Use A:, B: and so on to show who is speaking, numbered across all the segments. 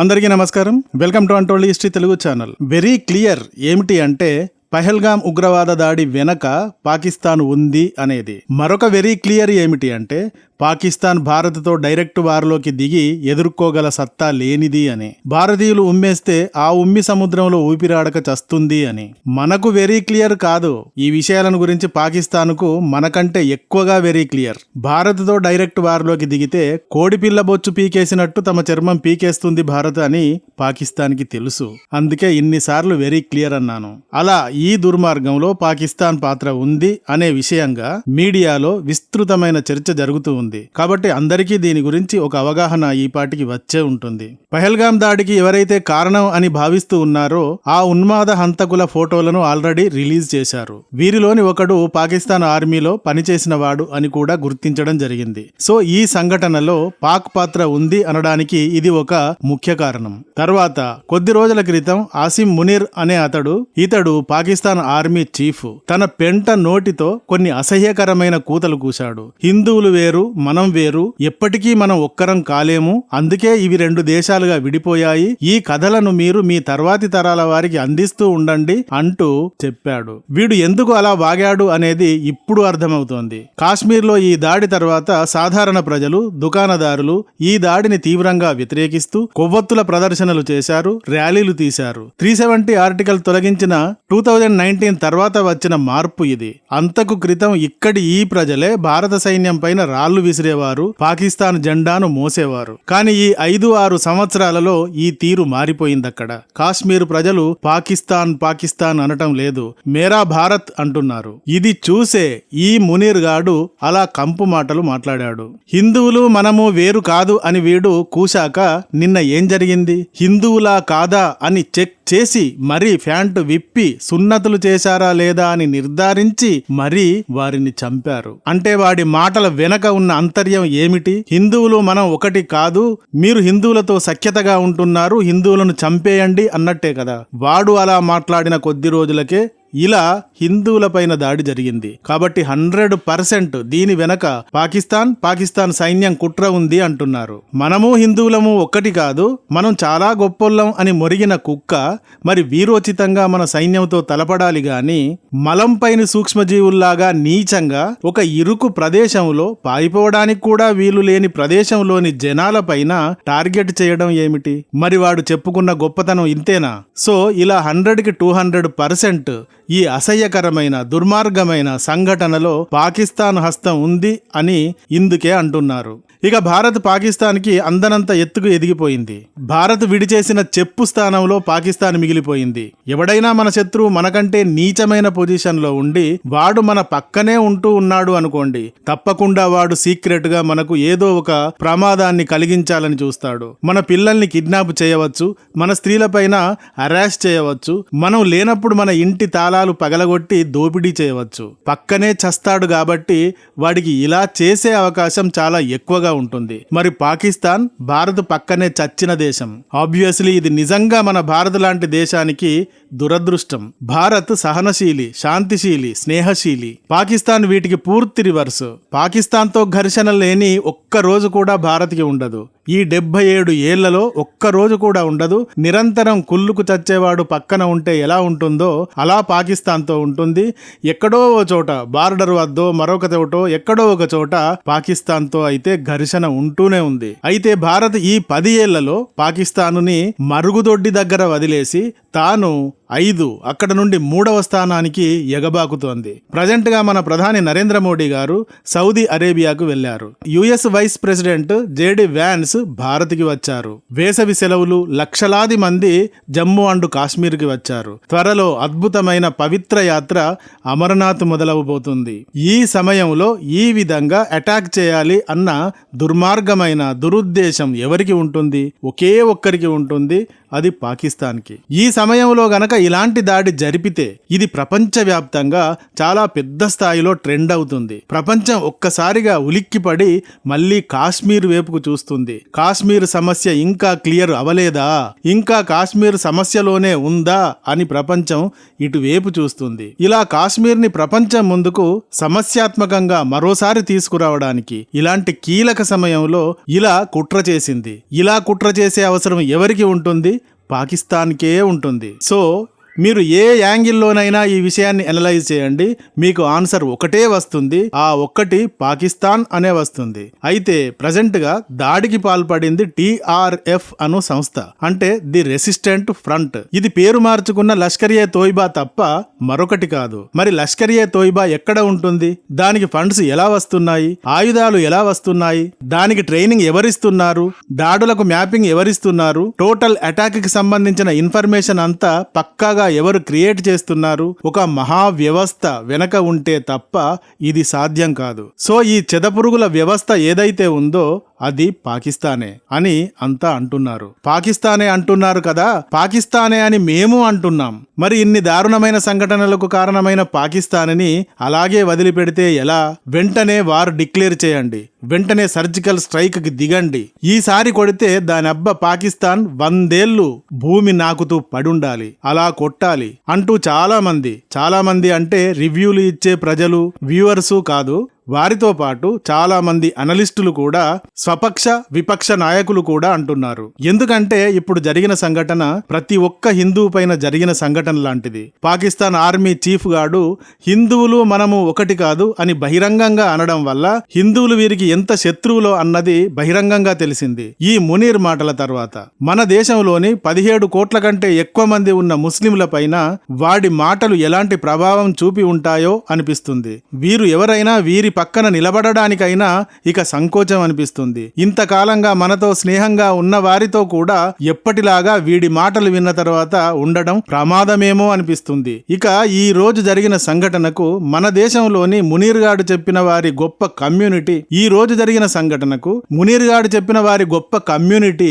A: అందరికీ నమస్కారం. Welcome to Antolla history Telugu channel. Very clear ఏమిటి అంటే పహల్గాం ఉగ్రవాద దాడి వెనక పాకిస్తాన్ ఉంది అనేది. మరొక వెరీ క్లియర్ ఏమిటి అంటే పాకిస్తాన్ భారత్తో డైరెక్ట్ వార్లోకి దిగి ఎదుర్కోగల సత్తా లేనిది అని. భారతీయులు ఉమ్మేస్తే ఆ ఉమ్మి సముద్రంలో ఊపిరాడక చస్తుంది అని. మనకు వెరీ క్లియర్ కాదు. ఈ విషయాలను గురించి పాకిస్తాన్కు మనకంటే ఎక్కువగా వెరీ క్లియర్ భారత్తో డైరెక్ట్ వార్లోకి దిగితే కోడిపిల్ల బొచ్చు పీకేసినట్టు తమ చర్మం పీకేస్తుంది భారత్ అని పాకిస్తాన్కి తెలుసు. అందుకే ఇన్నిసార్లు వెరీ క్లియర్ అన్నాను. అలా ఈ దుర్మార్గంలో పాకిస్తాన్ పాత్ర ఉంది అనే విషయంగా మీడియాలో విస్తృతమైన చర్చ జరుగుతూ ఉంది. కాబట్టి అందరికీ దీని గురించి ఒక అవగాహన ఈ పాటికి వచ్చే ఉంటుంది. పహల్గాం దాడికి ఎవరైతే కారణం అని భావిస్తూ ఉన్నారో ఆ ఉన్మాద హంతకుల ఫోటోలను ఆల్రెడీ రిలీజ్ చేశారు. వీరిలోని ఒకడు పాకిస్తాన్ ఆర్మీలో పనిచేసిన వాడు అని కూడా గుర్తించడం జరిగింది. సో ఈ సంఘటనలో పాక్ పాత్ర ఉంది అనడానికి ఇది ఒక ముఖ్య కారణం. తర్వాత కొద్ది రోజుల క్రితం ఆసిమ్ మునీర్ అనే అతడు ఇతడు పాకిస్తాన్ ఆర్మీ చీఫ్. తన పెంట నోటితో కొన్ని అసహ్యకరమైన కూతలు కూశాడు. హిందువులు వేరు మనం వేరు ఎప్పటికీ మనం ఒక్కరం కాలేము. అందుకే ఇవి రెండు దేశాలుగా విడిపోయాయి. ఈ కథలను మీరు మీ తర్వాతి తరాల వారికి అందిస్తూ ఉండండి అంటూ చెప్పాడు. వీడు ఎందుకు అలా వాగాడు అనేది ఇప్పుడు అర్థమవుతోంది. కాశ్మీర్లో ఈ దాడి తర్వాత సాధారణ ప్రజలు దుకాణదారులు ఈ దాడిని తీవ్రంగా వ్యతిరేకిస్తూ కొవ్వొత్తుల ప్రదర్శనలు చేశారు ర్యాలీలు తీశారు. త్రీ సెవెంటీ ఆర్టికల్ తొలగించిన టూ థౌజండ్ నైన్టీన్ తర్వాత వచ్చిన మార్పు ఇది. అంతకు క్రితం ఇక్కడి ఈ ప్రజలే భారత సైన్యం పైన రాళ్ళు విసిరేవారు పాకిస్తాన్ జెండాను మోసేవారు. కానీ ఈ ఐదు ఆరు సంవత్సరాలలో ఈ తీరు మారిపోయిందక్కడ. కాశ్మీర్ ప్రజలు పాకిస్తాన్ పాకిస్తాన్ అనటం లేదు మేరా భారత్ అంటున్నారు. ఇది చూసే ఈ మునీర్ గాడు అలా కంపు మాటలు మాట్లాడాడు. హిందువులు మనము వేరు కాదు అని వీడు కూశాక నిన్న ఏం జరిగింది? హిందువులా కాదా అని చెక్ చేసి మరీ ఫ్యాంటు విప్పి సున్నతులు చేశారా లేదా అని నిర్ధారించి మరీ వారిని చంపారు. అంటే వాడి మాటల వెనక ఉన్న అంతర్యం ఏమిటి? హిందువులు మనం ఒకటి కాదు మీరు హిందువులతో సఖ్యతగా ఉంటున్నారు హిందువులను చంపేయండి అన్నట్టే కదా. వాడు అలా మాట్లాడిన కొద్ది రోజులకే ఇలా హిందువులపైన దాడి జరిగింది. కాబట్టి హండ్రెడ్ పర్సెంట్ దీని వెనక పాకిస్తాన్ పాకిస్తాన్ సైన్యం కుట్ర ఉంది అంటున్నారు. మనము హిందువులము ఒక్కటి కాదు మనం చాలా గొప్పోళ్ళం అని మొరిగిన కుక్క మరి వీరోచితంగా మన సైన్యంతో తలపడాలి గాని మలంపైన సూక్ష్మజీవుల్లాగా నీచంగా ఒక ఇరుకు ప్రదేశంలో పారిపోవడానికి కూడా వీలు లేని ప్రదేశంలోని జనాలపైన టార్గెట్ చేయడం ఏమిటి? మరి వాడు చెప్పుకున్న గొప్పతనం ఇంతేనా? సో ఇలా హండ్రెడ్కి టూ హండ్రెడ్ పర్సెంట్ ఈ అసహ్యకరమైన దుర్మార్గమైన సంఘటనలో పాకిస్తాన్ హస్తం ఉంది అని ఇందుకే అంటున్నారు. ఇక భారత్ పాకిస్తాన్కి అందనంత ఎత్తుకు ఎదిగిపోయింది. భారత్ విడిచేసిన చెప్పు స్థానంలో పాకిస్తాన్ మిగిలిపోయింది. ఎవడైనా మన శత్రువు మనకంటే నీచమైన పొజిషన్లో ఉండి వాడు మన పక్కనే ఉంటూ ఉన్నాడు అనుకోండి తప్పకుండా వాడు సీక్రెట్గా మనకు ఏదో ఒక ప్రమాదాన్ని కలిగించాలని చూస్తాడు. మన పిల్లల్ని కిడ్నాప్ చేయవచ్చు మన స్త్రీలపైన అరాష్ చేయవచ్చు మనం లేనప్పుడు మన ఇంటి తాళ తాళాలు పగలగొట్టి దోపిడీ చేయవచ్చు. పక్కనే చస్తాడు కాబట్టి వాడికి ఇలా చేసే అవకాశం చాలా ఎక్కువగా ఉంటుంది. మరి పాకిస్తాన్ భారత్ పక్కనే చచ్చిన దేశం. ఆబ్వియస్లీ ఇది నిజంగా మన భారత్ లాంటి దేశానికి దురదృష్టం. భారత్ సహనశీలి శాంతిశీలి స్నేహశీలి. పాకిస్తాన్ వీటికి పూర్తి రివర్స్. పాకిస్తాన్తో ఘర్షణ లేని ఒక్క రోజు కూడా భారత్కి ఉండదు. ఈ డెబ్బై ఏడు ఏళ్ళలో ఒక్క రోజు కూడా ఉండదు. నిరంతరం కుళ్ళుకు చచ్చేవాడు పక్కన ఉంటే ఎలా ఉంటుందో అలా పాకిస్తాన్తో ఉంటుంది. ఎక్కడో ఓ చోట బార్డర్ వద్దో మరొక చోటో ఎక్కడో ఒక చోట పాకిస్తాన్తో అయితే ఘర్షణ ఉంటూనే ఉంది. అయితే భారత్ ఈ పది ఏళ్ళలో పాకిస్తానుని మరుగుదొడ్డి దగ్గర వదిలేసి తాను ఐదు అక్కడ నుండి మూడవ స్థానానికి ఎగబాకుతోంది. ప్రజెంట్గా మన ప్రధాని నరేంద్ర మోడీ గారు సౌదీ అరేబియాకు వెళ్ళారు US vice president JD Vance భారత్కి వచ్చారు. వేసవి సెలవులు లక్షలాది మంది జమ్మూ అండ్ కాశ్మీర్కి వచ్చారు. త్వరలో అద్భుతమైన పవిత్ర యాత్ర అమర్నాథ్ మొదలవబోతుంది. ఈ సమయంలో ఈ విధంగా అటాక్ చేయాలి అన్న దుర్మార్గమైన దురుద్దేశం ఎవరికి ఉంటుంది? ఒకే ఒక్కరికి ఉంటుంది. అది పాకిస్తాన్కి. ఈ సమయంలో గనక ఇలాంటి దాడి జరిపితే ఇది ప్రపంచవ్యాప్తంగా చాలా పెద్ద స్థాయిలో ట్రెండ్ అవుతుంది. ప్రపంచం ఒక్కసారిగా ఉలిక్కిపడి మళ్ళీ కాశ్మీర్ వైపుకు చూస్తుంది. కాశ్మీర్ సమస్య ఇంకా క్లియర్ అవలేదా? ఇంకా కాశ్మీర్ సమస్యలోనే ఉందా అని ప్రపంచం ఇటువైపు చూస్తుంది. ఇలా కాశ్మీర్ని ప్రపంచం ముందుకు సమస్యాత్మకంగా మరోసారి తీసుకురావడానికి ఇలాంటి కీలక సమయంలో ఇలా కుట్ర చేసింది. ఇలా కుట్ర చేసే అవసరం ఎవరికి ఉంటుంది? పాకిస్తాన్కే ఉంటుంది. సో మీరు ఏ యాంగిల్లోనైనా ఈ విషయాన్ని అనలైజ్ చేయండి. మీకు ఆన్సర్ ఒకటే వస్తుంది. ఆ ఒక్కటి పాకిస్తాన్ అనే వస్తుంది. అయితే ప్రజెంట్గా దాడికి పాల్పడింది టిఆర్ఎఫ్ అను సంస్థ. అంటే ది రెసిస్టెంట్ ఫ్రంట్ ఇది పేరు మార్చుకున్న లష్కరియే తోయిబా తప్ప మరొకటి కాదు. మరి లష్కరియే తోయిబా ఎక్కడ ఉంటుంది? దానికి ఫండ్స్ ఎలా వస్తున్నాయి? ఆయుధాలు ఎలా వస్తున్నాయి? దానికి ట్రైనింగ్ ఎవరిస్తున్నారు? దాడులకు మ్యాపింగ్ ఎవరిస్తున్నారు? టోటల్ అటాక్కి సంబంధించిన ఇన్ఫర్మేషన్ అంతా పక్కాగా ఎవరు క్రియేట్ చేస్తున్నారు ఒక మహా వ్యవస్థ వెనక ఉంటే తప్ప ఇది సాధ్యం కాదు. సో ఈ చెదపురుగుల వ్యవస్థ ఏదైతే ఉందో అది పాకిస్తానే అని అంతా అంటున్నారు. పాకిస్తానే అంటున్నారు కదా పాకిస్తానే అని మేము అంటున్నాం. మరి ఇన్ని దారుణమైన సంఘటనలకు కారణమైన పాకిస్తాన్ని అలాగే వదిలిపెడితే ఎలా? వెంటనే వారు డిక్లేర్ చేయండి. వెంటనే సర్జికల్ స్ట్రైక్కి దిగండి. ఈసారి కొడితే దాని అబ్బ పాకిస్తాన్ వందేళ్ళు భూమి నాకుతూ పడుండాలి. అలా కొట్టాలి. అంటూ చాలా మంది చాలా మంది అంటే రివ్యూలు ఇచ్చే ప్రజలు వ్యూవర్సు కాదు వారితో పాటు చాలా మంది అనలిస్టులు కూడా స్వపక్ష విపక్ష నాయకులు కూడా అంటున్నారు. ఎందుకంటే ఇప్పుడు జరిగిన సంఘటన ప్రతి ఒక్క హిందువు పైన జరిగిన సంఘటన లాంటిది. పాకిస్తాన్ ఆర్మీ చీఫ్ గాడు హిందువులు మనము ఒకటి కాదు అని బహిరంగంగా అనడం వల్ల హిందువులు వీరికి ఎంత శత్రువులో అన్నది బహిరంగంగా తెలిసింది. ఈ మునీర్ మాటల తర్వాత మన దేశంలోని పదిహేడు కోట్ల కంటే ఎక్కువ మంది ఉన్న ముస్లింల పైన వాడి మాటలు ఎలాంటి ప్రభావం చూపి ఉంటాయో అనిపిస్తుంది. వీరు ఎవరైనా వీరి పక్కన నిలబడడానికైనా ఇక సంకోచం అనిపిస్తుంది. ఇంతకాలంగా మనతో స్నేహంగా ఉన్న వారితో కూడా ఎప్పటిలాగా వీడి మాటలు విన్న తర్వాత ఉండడం ప్రమాదమేమో అనిపిస్తుంది. ఇక ఈ రోజు జరిగిన సంఘటనకు మన దేశంలోని మునీర్గాడు చెప్పిన వారి గొప్ప కమ్యూనిటీ ఈ రోజు జరిగిన సంఘటనకు మునీర్గాడు చెప్పిన వారి గొప్ప కమ్యూనిటీ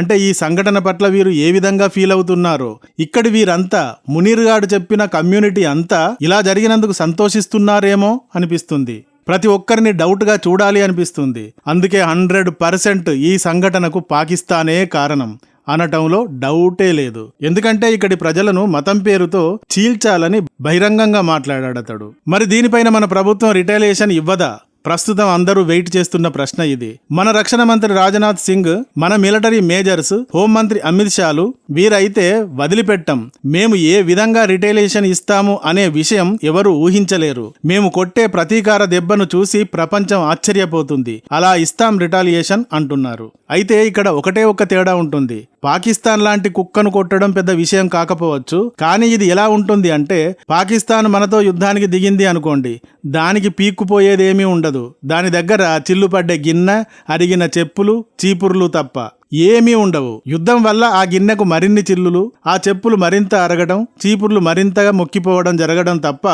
A: అంటే ఈ సంఘటన పట్ల వీరు ఏ విధంగా ఫీల్ అవుతున్నారో ఇక్కడి వీరంతా మునీర్గాడు చెప్పిన కమ్యూనిటీ అంతా ఇలా జరిగినందుకు సంతోషిస్తున్నారేమో అనిపిస్తుంది. ప్రతి ఒక్కరిని డౌట్గా చూడాలి అనిపిస్తుంది. అందుకే హండ్రెడ్ పర్సెంట్ ఈ సంఘటనకు పాకిస్తానే కారణం. అనటంలో డౌటే లేదు. ఎందుకంటే ఇక్కడి ప్రజలను మతం పేరుతో చీల్చాలని బహిరంగంగా మాట్లాడాడతడు. మరి దీనిపైన మన ప్రభుత్వం రిటైలేషన్ ఇవ్వదా? ప్రస్తుతం అందరూ వెయిట్ చేస్తున్న ప్రశ్న ఇది. మన రక్షణ మంత్రి రాజ్నాథ్ సింగ్ మన మిలిటరీ మేజర్స్ హోంమంత్రి అమిత్ షాలు వీరైతే వదిలిపెట్టం. మేము ఏ విధంగా రిటైలేషన్ ఇస్తాము అనే విషయం ఎవరు ఊహించలేరు. మేము కొట్టే ప్రతీకార దెబ్బను చూసి ప్రపంచం ఆశ్చర్యపోతుంది. అలా ఇస్తాం రిటాలియేషన్ అంటున్నారు. అయితే ఇక్కడ ఒకటే ఒక్క తేడా ఉంటుంది. పాకిస్తాన్ లాంటి కుక్కను కొట్టడం పెద్ద విషయం కాకపోవచ్చు కానీ ఇది ఎలా ఉంటుంది అంటే పాకిస్తాన్ మనతో యుద్ధానికి దిగింది అనుకోండి. దానికి పీక్కుపోయేదేమీ ఉండదు. దాని దగ్గర చిల్లు పడ్డే గిన్నె అరిగిన చెప్పులు చీపుర్లు తప్ప ఏమీ ఉండవు. యుద్ధం వల్ల ఆ గిన్నెకు మరిన్ని చిల్లులు ఆ చెప్పులు మరింత అరగడం చీపుర్లు మరింతగా మొక్కిపోవడం జరగడం తప్ప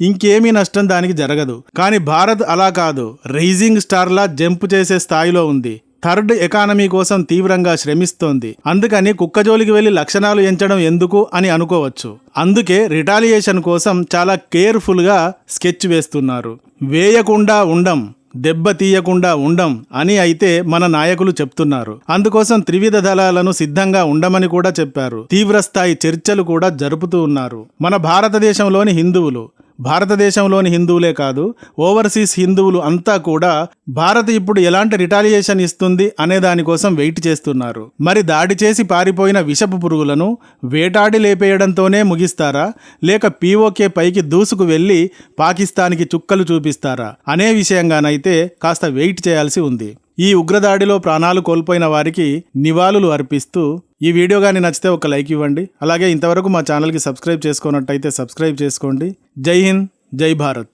A: ఇంకేమీ నష్టం దానికి జరగదు. కానీ భారత్ అలా కాదు. రైజింగ్ స్టార్లా జంప్ చేసే స్థాయిలో ఉంది. థర్డ్ ఎకానమీ కోసం తీవ్రంగా శ్రమిస్తోంది. అందుకని కుక్కజోలికి వెళ్ళి లక్షణాలు ఎంచడం ఎందుకు అని అనుకోవచ్చు. అందుకే రిటాలియేషన్ కోసం చాలా కేర్ఫుల్గా స్కెచ్ వేస్తున్నారు. వేయకుండా ఉండం దెబ్బ తీయకుండా ఉండం అని అయితే మన నాయకులు చెప్తున్నారు. అందుకోసం త్రివిధ దళాలను సిద్ధంగా ఉండమని కూడా చెప్పారు. తీవ్రస్థాయి చర్చలు కూడా జరుపుతూ ఉన్నారు. మన భారతదేశంలోని హిందువులు భారతదేశంలోని హిందువులే కాదు ఓవర్సీస్ హిందువులు అంతా కూడా భారత్ ఇప్పుడు ఎలాంటి రిటాలియేషన్ ఇస్తుంది అనే దానికోసం వెయిట్ చేస్తున్నారు. మరి దాడి చేసి పారిపోయిన విషపు పురుగులను వేటాడి లేపేయడంతోనే ముగిస్తారా? లేక పీఓకే పైకి దూసుకు వెళ్ళి పాకిస్తాన్కి చుక్కలు చూపిస్తారా? అనే విషయంగానైతే కాస్త వెయిట్ చేయాల్సి ఉంది. ఈ ఉగ్రదాడిలో ప్రాణాలు కోల్పోయిన వారికి నివాళులు అర్పిస్తూ ఈ వీడియో కానీ నచ్చితే ఒక లైక్ ఇవ్వండి. అలాగే ఇంతవరకు మా ఛానల్కి సబ్స్క్రైబ్ చేసుకున్నట్టయితే సబ్స్క్రైబ్ చేసుకోండి. జై హింద్ జై భారత్.